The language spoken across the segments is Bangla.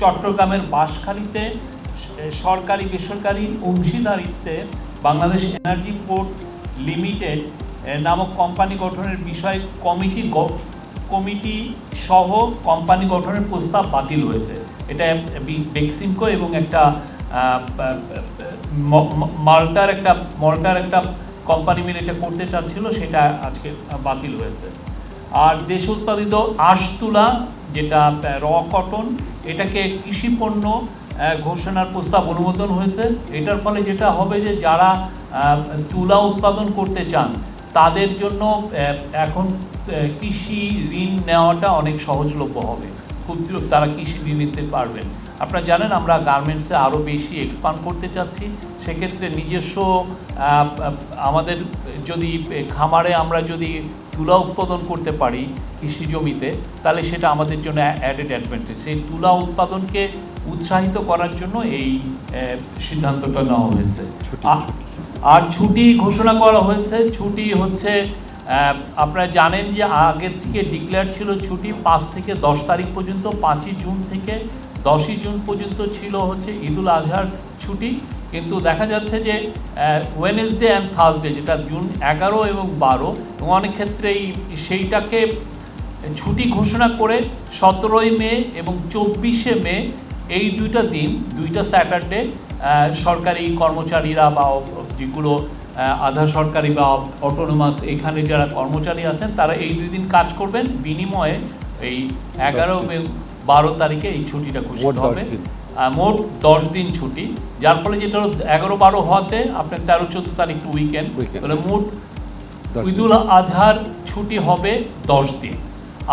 চট্টগ্রামের বাঁশখালীতে সরকারি বেসরকারি অংশীদারিত্বে বাংলাদেশ এনার্জি পোর্ট লিমিটেড নামক কোম্পানি গঠনের বিষয়ে কমিটি কমিটি সহ কোম্পানি গঠনের প্রস্তাব বাতিল হয়েছে। এটা বেক্সিমকো এবং একটা মাল্টার একটা, মল্টার একটা কোম্পানি মিলে এটা করতে চাচ্ছিল, সেটা আজকে বাতিল হয়েছে। আর দেশ উৎপাদিত আঁশ তুলা যেটা র কটন, এটাকে কৃষি পণ্য ঘোষণার প্রস্তাব অনুমোদন হয়েছে। এটার ফলে যেটা হবে যে যারা তুলা উৎপাদন করতে চান, তাদের জন্য এখন কৃষি ঋণ নেওয়াটা অনেক সহজলভ্য হবে। খুব তারা কৃষি ঋণ নিতে পারবেন। আপনারা জানেন, আমরা গার্মেন্টসে আরও বেশি এক্সপান্ড করতে চাচ্ছি। সেক্ষেত্রে নিজস্ব আমাদের যদি, খামারে আমরা যদি তুলা উৎপাদন করতে পারি কৃষি জমিতে তাহলে সেটা আমাদের জন্য অ্যাডেড অ্যাডভান্টেজ সেই তুলা উৎপাদনকে উৎসাহিত করার জন্য এই সিদ্ধান্তটা নেওয়া হয়েছে। আর ছুটি ঘোষণা করা হয়েছে। ছুটি হচ্ছে আপনারা জানেন যে আগের থেকে ডিক্লেয়ার ছিল ছুটি পাঁচ থেকে দশ তারিখ পর্যন্ত পাঁচই জুন থেকে দশই জুন পর্যন্ত ছিল হচ্ছে ঈদুল আজহার ছুটি। কিন্তু দেখা যাচ্ছে যে ওয়েনেসডে অ্যান্ড থার্সডে যেটা জুন এগারো এবং বারো এবং অনেক ক্ষেত্রেই সেইটাকে ছুটি ঘোষণা করে সতেরোই মে এবং চব্বিশে মে এই দুইটা দিন দুইটা স্যাটারডে সরকারি কর্মচারীরা বা যেগুলো আধা সরকারি বা অটোনোমাস এখানে যারা কর্মচারী আছেন তারা এই দুই দিন কাজ করবেন। বিনিময়ে এই এগারো। এবং বারো তারিখে এই ছুটিটা ঘোষিত দশ হবে। মোট দশ দিন ছুটি। যার ফলে যেটা হলো এগারো বারো হওয়াতে আপনার তেরো চোদ্দ তারিখ উইকেন্ড Weekend। তাহলে মোট। ঈদুল আজহার ছুটি হবে দশ দিন।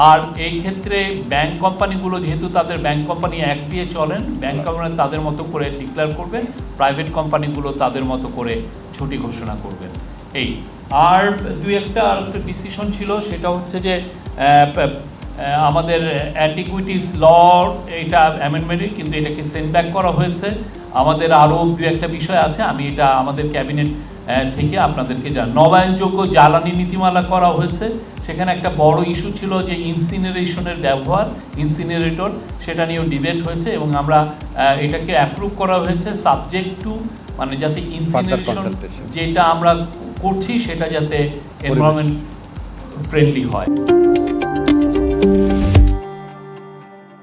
আর এই ক্ষেত্রে ব্যাংক কোম্পানিগুলো যেহেতু তাদের ব্যাংক কোম্পানি এক দিয়ে চলেন ব্যাংক কোম্পানি তাদের মতো করে ডিক্লেয়ার করবেন প্রাইভেট কোম্পানিগুলো তাদের মতো করে ছুটি ঘোষণা করবেন। এই আর দুই একটা আর একটা ডিসিশন ছিল সেটা হচ্ছে যে আমাদের অ্যান্টিকুইটিস ল এটা অ্যামেন্ডমেন্টই কিন্তু এটাকে সেন্ড ব্যাক করা হয়েছে। আমাদের আরও দু একটা বিষয় আছে আমি এটা আমাদের ক্যাবিনেট থেকে আপনাদেরকে জান নবায়নযোগ্য জ্বালানি নীতিমালা করা হয়েছে। সেখানে একটা বড় ইস্যু ছিল যে ইনসিনারেশনের ব্যবহার ইনসিনারেটর সেটা নিয়েও ডিবেট হয়েছে এবং আমরা এটাকে অ্যাপ্রুভ করা হয়েছে সাবজেক্ট টু মানে যাতে ইনসিনারেশন যেটা আমরা করছি সেটা যাতে এনভায়রনমেন্ট ফ্রেন্ডলি হয়।